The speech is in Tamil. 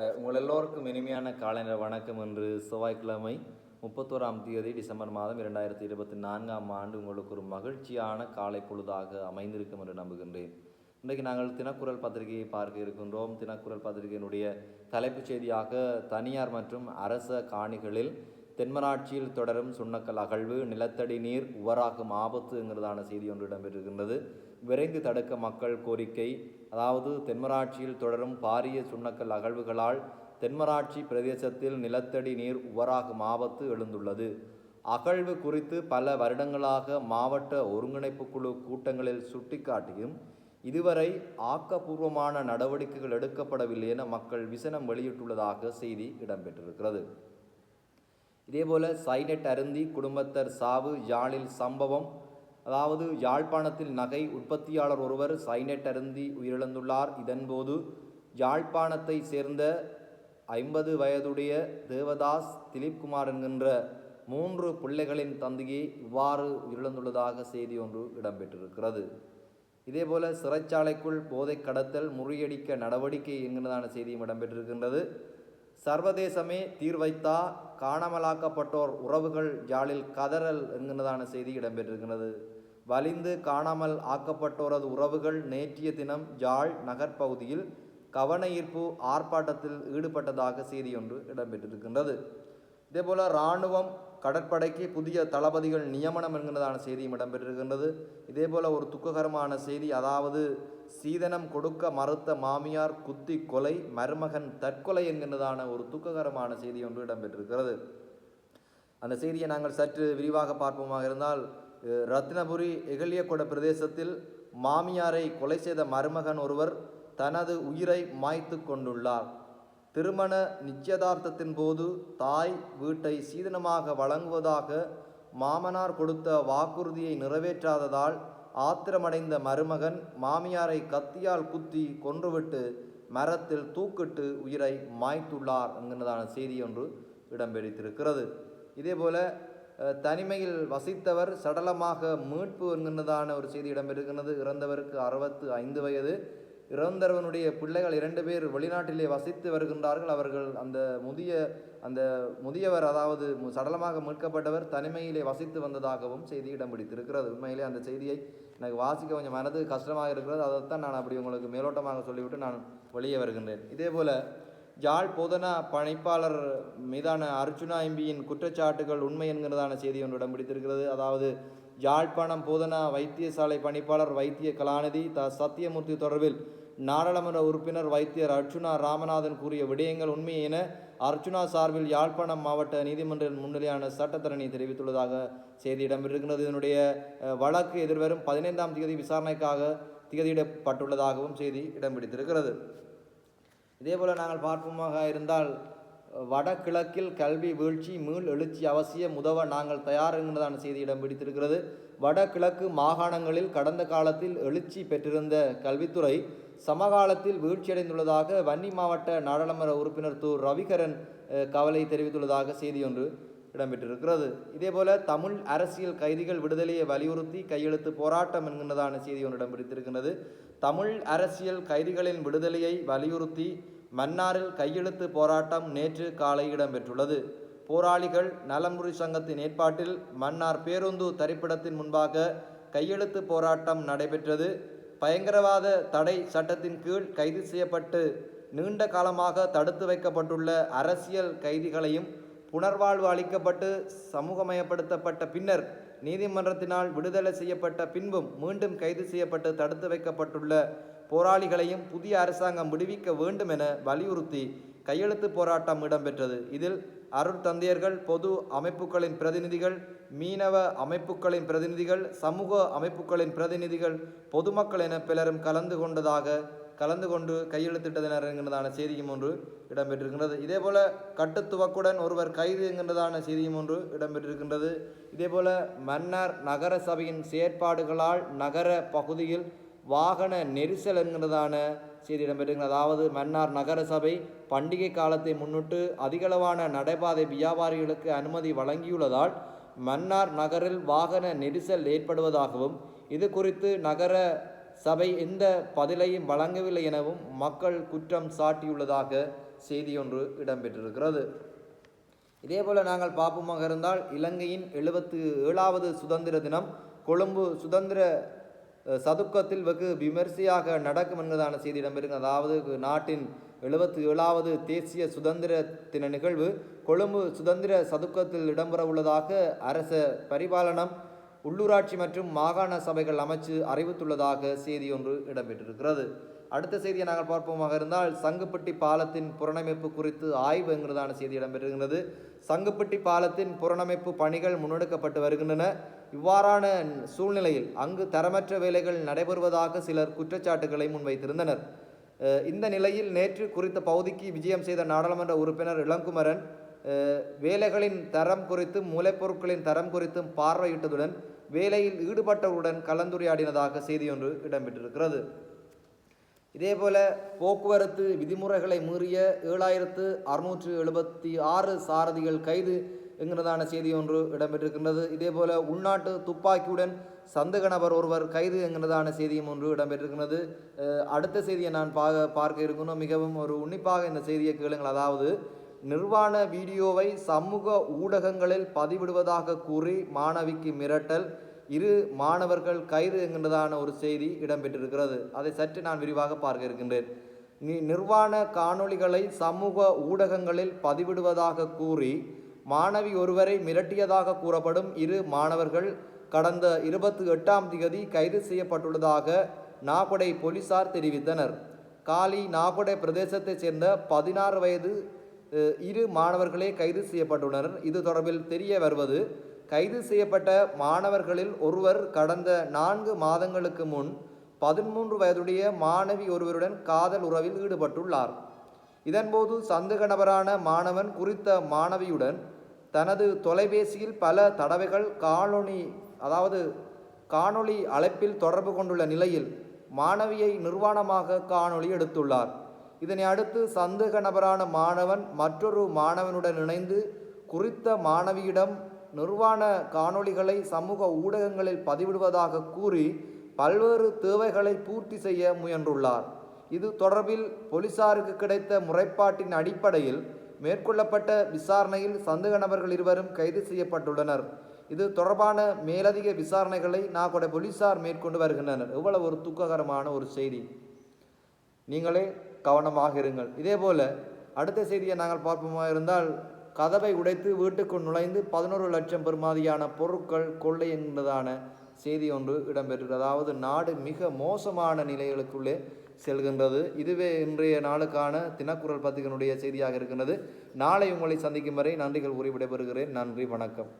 உங்கள் எல்லோருக்கும் இனிமையான காலை வணக்கம் என்று செவ்வாய்க்கிழமை முப்பத்தோராம் தேதி டிசம்பர் மாதம் இரண்டாயிரத்தி இருபத்தி நான்காம் ஆண்டு உங்களுக்கு ஒரு மகிழ்ச்சியான காலை பொழுதாக அமைந்திருக்கும் என்று நம்புகின்றேன். இன்றைக்கு நாங்கள் தினக்குரல் பத்திரிகையை பார்க்க இருக்கின்றோம். தினக்குரல் பத்திரிகையினுடைய தலைப்புச் செய்தியாக தனியார் மற்றும் அரச காணிகளில் தென்மராட்சியில் தொடரும் சுண்ணக்கல் அகழ்வு நிலத்தடி நீர் உவராகும் ஆபத்துங்கிறதான செய்தி ஒன்று இடம்பெற்றிருக்கின்றது. விரைந்து தடுக்க மக்கள் கோரிக்கை அதாவது தென்மராட்சியில் தொடரும் பாரிய சுண்ணக்கல் அகழ்வுகளால் தென்மராட்சி பிரதேசத்தில் நிலத்தடி நீர் உவராகும் ஆபத்து எழுந்துள்ளது. அகழ்வு குறித்து பல வருடங்களாக மாவட்ட ஒருங்கிணைப்பு குழு கூட்டங்களில் சுட்டிக்காட்டியும் இதுவரை ஆக்கப்பூர்வமான நடவடிக்கைகள் எடுக்கப்படவில்லை என மக்கள் விசனம் வெளியிட்டுள்ளதாக செய்தி இடம்பெற்றிருக்கிறது. இதேபோல சைனட் அருந்தி குடும்பத்தர் சாவு யாழில் சம்பவம் அதாவது யாழ்ப்பாணத்தில் நகை உற்பத்தியாளர் ஒருவர் சைனட் அருந்தி உயிரிழந்துள்ளார். இதன்போது யாழ்ப்பாணத்தை சேர்ந்த ஐம்பது வயதுடைய தேவதாஸ் திலீப்குமார் என்கின்ற மூன்று பிள்ளைகளின் தந்தையை இவ்வாறு உயிரிழந்துள்ளதாக செய்தி ஒன்று இடம்பெற்றிருக்கிறது. இதேபோல சிறைச்சாலைக்குள் போதை கடத்தல் முறியடிக்க நடவடிக்கை என்கிறதான செய்தியும் இடம்பெற்றிருக்கின்றது. சர்வதேசமே தீர்வைத்தா காணாமலாக்கப்பட்டோர் உறவுகள் ஜாலில் கதறல் என்கிறதான செய்தி இடம்பெற்றிருக்கிறது. வலிந்து காணாமல் ஆக்கப்பட்டோரது உறவுகள் நேற்றைய தினம் ஜாழ் நகர்ப்பகுதியில் கவன ஈர்ப்பு ஆர்ப்பாட்டத்தில் ஈடுபட்டதாக செய்தி ஒன்று இடம்பெற்றிருக்கின்றது. இதேபோல் இராணுவம் கடற்படைக்கு புதிய தளபதிகள் நியமனம் என்கிறதான செய்தியும் இடம்பெற்றிருக்கின்றது. இதேபோல ஒரு துக்ககரமான செய்தி அதாவது சீதனம் கொடுக்க மறுத்த மாமியார் குத்தி கொலை மருமகன் தற்கொலை என்கின்றதான ஒரு துக்ககரமான செய்தி ஒன்று இடம்பெற்றிருக்கிறது. அந்த செய்தியை நாங்கள் சற்று விரிவாக பார்ப்போமாக இருந்தால் ரத்னபுரி எகலியகொட பிரதேசத்தில் மாமியாரை கொலை செய்த மருமகன் ஒருவர் தனது உயிரை மாய்த்து கொண்டுள்ளார். திருமண நிச்சயதார்த்தத்தின் போது தாய் வீட்டை சீதனமாக வழங்குவதாக மாமனார் கொடுத்த வாக்குறுதியை நிறைவேற்றாததால் ஆத்திரமடைந்த மருமகன் மாமியாரை கத்தியால் குத்தி கொன்றுவிட்டு மரத்தில் தூக்கிட்டு உயிரை மாய்த்துள்ளார் என்கிறதான செய்தி ஒன்று இடம்பெற்றிருக்கிறது இதேபோல் தனிமையில் வசித்தவர் சடலமாக மீட்பு என்கின்றதான ஒரு செய்தி இடம்பெறுகிறது இறந்தவருக்கு அறுபத்து ஐந்து வயது. இறந்தவனுடைய பிள்ளைகள் இரண்டு பேர் வெளிநாட்டிலே வசித்து வருகின்றார்கள். அவர்கள் அந்த முதிய அந்த முதியவர் அதாவது சடலமாக மீட்கப்பட்டவர் தனிமையிலே வசித்து வந்ததாகவும் செய்தி இடம் பிடித்திருக்கிறது. உண்மையிலே அந்த செய்தியை எனக்கு வாசிக்க கொஞ்சம் மனது கஷ்டமாக இருக்கிறது. அதைத்தான் நான் அப்படி உங்களுக்கு மேலோட்டமாக சொல்லிவிட்டு நான் வெளியே வருகின்றேன். இதேபோல யாழ் போதனா பணிப்பாளர் மீதான அர்ச்சுனா எம்பியின் குற்றச்சாட்டுகள் உண்மை என்கிறதான செய்தி ஒன்று இடம் பிடித்திருக்கிறது. அதாவது யாழ்ப்பாணம் போதனா வைத்தியசாலை பணிப்பாளர் வைத்திய கலாநிதி த சத்தியமூர்த்தி தொடர்பில் நாடாளுமன்ற உறுப்பினர் வைத்தியர் அர்ச்சுனா ராமநாதன் கூறிய விடயங்கள் உண்மை என அர்ச்சுனா சார்பில் யாழ்ப்பாணம் மாவட்ட நீதிமன்ற முன்னிலையான சட்டத்தரணி தெரிவித்துள்ளதாக செய்தி இடம்பெற்றிருக்கிறது இதனுடைய வழக்கு எதிர்வரும் பதினைந்தாம் தேதி விசாரணைக்காக திகதியிடப்பட்டுள்ளதாகவும் செய்தி இடம் பிடித்திருக்கிறது இதேபோல நாங்கள் பார்ப்போமாக இருந்தால் வடகிழக்கில் கல்வி வீழ்ச்சி மீள் எழுச்சி அவசியம் உதவ நாங்கள் தயார் என்கிறதான செய்தி இடம் பிடித்திருக்கிறது வடகிழக்கு மாகாணங்களில் கடந்த காலத்தில் எழுச்சி பெற்றிருந்த கல்வித்துறை சமகாலத்தில் வீழ்ச்சியடைந்துள்ளதாக வன்னி மாவட்ட நாடாளுமன்ற உறுப்பினர் து. ரவிகரன் கவலை தெரிவித்துள்ளதாக செய்தி ஒன்று இடம்பெற்றிருக்கிறது. இதேபோல தமிழ் அரசியல் கைதிகள் விடுதலையை வலியுறுத்தி கையெழுத்து போராட்டம் என்கின்றதான செய்தி ஒன்று இடம்பிடித்திருக்கின்றது தமிழ் அரசியல் கைதிகளின் விடுதலையை வலியுறுத்தி மன்னாரில் கையெழுத்து போராட்டம் நேற்று காலை இடம்பெற்றுள்ளது. போராளிகள் நலமுறை சங்கத்தின் ஏற்பாட்டில் மன்னார் பேருந்து தரிப்பிடத்தின் முன்பாக கையெழுத்து போராட்டம் நடைபெற்றது. பயங்கரவாத தடை சட்டத்தின் கீழ் கைது செய்யப்பட்டு நீண்ட காலமாக தடுத்து வைக்கப்பட்டுள்ள அரசியல் கைதிகளையும் புனர்வாழ்வு அளிக்கப்பட்டு சமூகமயப்படுத்தப்பட்ட பின்னர் நீதிமன்றத்தினால் விடுதலை செய்யப்பட்ட பின்பும் மீண்டும் கைது செய்யப்பட்டு தடுத்து வைக்கப்பட்டுள்ள போராளிகளையும் புதிய அரசாங்கம் விடுவிக்க வேண்டும் என வலியுறுத்தி கையெழுத்து போராட்டம் இடம்பெற்றது. இதில் அருட்தந்தையர்கள் பொது அமைப்புகளின் பிரதிநிதிகள் மீனவ அமைப்புகளின் பிரதிநிதிகள் சமூக அமைப்புகளின் பிரதிநிதிகள் பொதுமக்கள் என பலரும் கலந்து கொண்டதாக கலந்து கொண்டு கையெழுத்திட்டதினர் என்கிறதான செய்தியும் ஒன்று இடம்பெற்றிருக்கின்றது. இதேபோல கட்டுத்துவக்குடன் ஒருவர் கைது என்கின்றதான செய்தியும் ஒன்று இடம்பெற்றிருக்கின்றது. இதேபோல மன்னார் நகர சபையின் செயற்பாடுகளால் நகர பகுதியில் வாகன நெரிசல் என்கிறதான செய்தி இடம்பெற்றிருக்கிறது அதாவது மன்னார் நகரசபை பண்டிகை காலத்தை முன்னிட்டு அதிகளவான நடைபாதை வியாபாரிகளுக்கு அனுமதி வழங்கியுள்ளதால் மன்னார் நகரில் வாகன நெரிசல் ஏற்படுவதாகவும் இது குறித்து நகர சபை எந்த பதிலையும் வழங்கவில்லை எனவும் மக்கள் குற்றம் சாட்டியுள்ளதாக செய்தி ஒன்று இடம்பெற்றிருக்கிறது. இதேபோல் நாங்கள் பார்ப்போமாக இருந்தால் இலங்கையின் எழுபத்து ஏழாவது சுதந்திர தினம் கொழும்பு சுதந்திர சதுக்கத்தில் வெகு விமரிசையாக நடக்கும் என்பதான செய்தி இடம்பெறுகிறது. அதாவது நாட்டின் எழுபத்தி ஏழாவது தேசிய சுதந்திர தின நிகழ்வு கொழும்பு சுதந்திர சதுக்கத்தில் இடம்பெற உள்ளதாக அரச பரிபாலனம் உள்ளூராட்சி மற்றும் மாகாண சபைகள் அமைச்சு அறிவித்துள்ளதாக செய்தி ஒன்று இடம்பெற்றிருக்கிறது. அடுத்த செய்தியை நாங்கள் பார்ப்போமாக இருந்தால் சங்குப்பட்டி பாலத்தின் புறணமைப்பு குறித்து ஆய்வு என்கிறதான செய்தி இடம்பெறுகிறது சங்குப்பட்டி பாலத்தின் புறணமைப்பு பணிகள் முன்னெடுக்கப்பட்டு வருகின்றன. இவ்வாறான சூழ்நிலையில் அங்கு தரமற்ற வேலைகள் நடைபெறுவதாக சிலர் குற்றச்சாட்டுகளை முன்வைத்திருந்தனர். இந்த நிலையில் நேற்று குறித்த பகுதிக்கு விஜயம் செய்த நாடாளுமன்ற உறுப்பினர் இளங்குமரன் வேலைகளின் தரம் குறித்தும் மூலப்பொருட்களின் தரம் குறித்தும் பார்வையிட்டதுடன் வேலையில் ஈடுபட்டவருடன் கலந்துரையாடினதாக செய்தியொன்று இடம்பெற்றிருக்கிறது. இதேபோல போக்குவரத்து விதிமுறைகளை மீறிய ஏழாயிரத்து அறுநூற்று எழுபத்தி ஆறு சாரதிகள் கைது என்கிறதான செய்தி ஒன்று இடம்பெற்றிருக்கின்றது. இதேபோல உள்நாட்டு துப்பாக்கியுடன் சந்தக நபர் ஒருவர் கைது என்கிறதான செய்தியும் ஒன்று இடம்பெற்றிருக்கிறது அடுத்த செய்தியை நான் பார்க்க பார்க்க இருக்கணும் மிகவும் ஒரு உன்னிப்பாக இந்த செய்தியை கேளுங்கள். அதாவது நிர்வாண வீடியோவை சமூக ஊடகங்களில் பதிவிடுவதாக கூறி மாணவிக்கு மிரட்டல் இரு மாணவர்கள் கைது என்கின்றதான ஒரு செய்தி இடம்பெற்றிருக்கிறது. அதை சற்று நான் விரிவாக பார்க்க இருக்கின்றேன். நிர்வாண காணொளிகளை சமூக ஊடகங்களில் பதிவிடுவதாக கூறி மாணவி ஒருவரை மிரட்டியதாக கூறப்படும் இரு மாணவர்கள் கடந்த இருபத்தி எட்டாம் திகதி கைது செய்யப்பட்டுள்ளதாக நாகொடை போலீசார் தெரிவித்தனர். காலி நாகொடை பிரதேசத்தைச் சேர்ந்த பதினாறு வயது இரு மாணவர்களே கைது செய்யப்பட்டுள்ளனர். இது தொடர்பில் தெரிய வருவது கைது செய்யப்பட்ட மாணவர்களில் ஒருவர் கடந்த நான்கு மாதங்களுக்கு முன் பதிமூன்று வயதுடைய மாணவி ஒருவருடன் காதல் உறவில் ஈடுபட்டுள்ளார். இதன்போது சந்தேக நபரான மாணவன் குறித்த மாணவியுடன் தனது தொலைபேசியில் பல தடவைகள் காணொளி அதாவது காணொளி அழைப்பில் தொடர்பு கொண்டுள்ள நிலையில் மாணவியை நிர்வாணமாக காணொளி எடுத்துள்ளார். இதனை அடுத்து சந்தேக நபரான மாணவன் மற்றொரு மாணவனுடன் இணைந்து குறித்த மாணவியிடம் நிர்வாண காணொளிகளை சமூக ஊடகங்களில் பதிவிடுவதாக கூறி பல்வேறு தேவைகளை பூர்த்தி செய்ய முயன்றுள்ளார். இது தொடர்பில் போலீசாருக்கு கிடைத்த முறைப்பாட்டின் அடிப்படையில் மேற்கொள்ளப்பட்ட விசாரணையில் சந்தேக நபர்கள் இருவரும் கைது செய்யப்பட்டுள்ளனர். இது தொடர்பான மேலதிக விசாரணைகளை நாகோட போலீசார் மேற்கொண்டு வருகின்றனர். இவ்வளவு ஒரு துக்ககரமான ஒரு செய்தி. நீங்களே கவனமாக இருங்கள். இதேபோல அடுத்த செய்தியை நாங்கள் பார்ப்போமா இருந்தால் கதவை உடைத்து வீட்டுக்குள் நுழைந்து பதினோரு லட்சம் பெறுமாதியான பொருட்கள் கொள்ளை என்பதான செய்தி ஒன்று இடம்பெற்றது. அதாவது நாடு மிக மோசமான நிலைகளுக்குள்ளே செல்கின்றது. இதுவே இன்றைய நாளுக்கான தினக்குரல் பத்திரிகையினுடைய செய்தியாக இருக்கின்றது. நாளை உங்களை சந்திக்கும் வரை நன்றிகள் கூறி விடைபெறுகிறேன். நன்றி வணக்கம்.